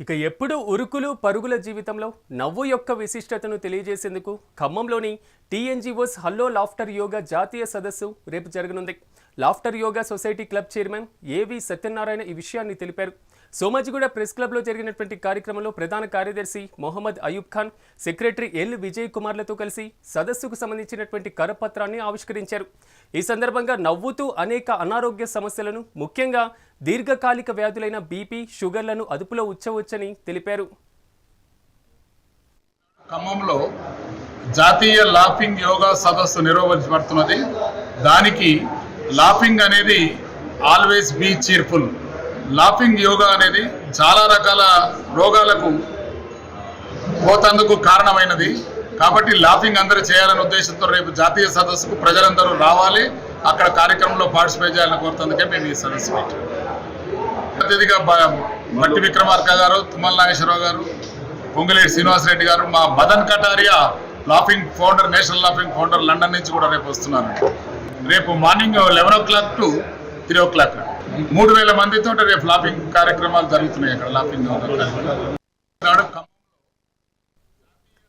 ఇక ఎప్పుడు ఉరుకులు పరుగుల జీవితంలో నవ్వు యొక్క విశిష్టతను తెలియజేసేందుకు ఖమ్మంలోని టీఎన్జీఓస్ హల్లో లాఫ్టర్ యోగా జాతీయ సదస్సు రేపు జరగనుంది. Laughter yoga society club chairman AV Satyanarayana ఈ విషయాన్ని తెలిపారు. సోమాజిగూడ ప్రెస్ క్లబ్లో జరిగినటువంటి కార్యక్రమంలో ప్రధాన కార్యదర్శి మొహమ్మద్ అయూబ్ ఖాన్ సెక్రటరీ ఎల్ విజయ్ కుమార్లతో కలిసి సదస్సుకు సంబంధించినటువంటి కరపత్రాన్ని ఆవిష్కరించారు. ఈ సందర్భంగా నవ్వుతూ అనేక అనారోగ్య సమస్యలను ముఖ్యంగా దీర్ఘకాలిక వ్యాధులైన బీపీ షుగర్లను అదుపులో ఉంచవచ్చని తెలిపారు. ఖమ్మంలో జాతీయ లాఫింగ్ యోగా సదస్సు నిర్వహించబడుతున్నది. దానికి లాఫింగ్ అనేది always be cheerful. Laughing yoga అనేది చాలా రకాల రోగాలకు పోతందుకు కారణమైనది. కాబట్టి లాఫింగ్ అందరూ చేయాలనే ఉద్దేశంతో రేపు జాతీయ సదస్సుకు ప్రజలందరూ రావాలి. అక్కడ కార్యక్రమంలో పార్టిసిపేట్ చేయాలని కోరుతుందుకే మేము ఈ సదస్సు పెట్టాం. అత్యధిక మట్టి విక్రమార్క గారు తుమ్మల నాగేశ్వరరావు గారు పొంగులేటి శ్రీనివాసరెడ్డి గారు మా Madan Kataria laughing founder national laughing founder London నుంచి కూడా రేపు వస్తున్నారు. రేపు morning eleven o'clock to three o'clock మూడు వేల మందితో రేపు లాఫింగ్ కార్యక్రమాలు జరుగుతున్నాయి అక్కడ లాఫింగ్ కార్యక్రమాలు.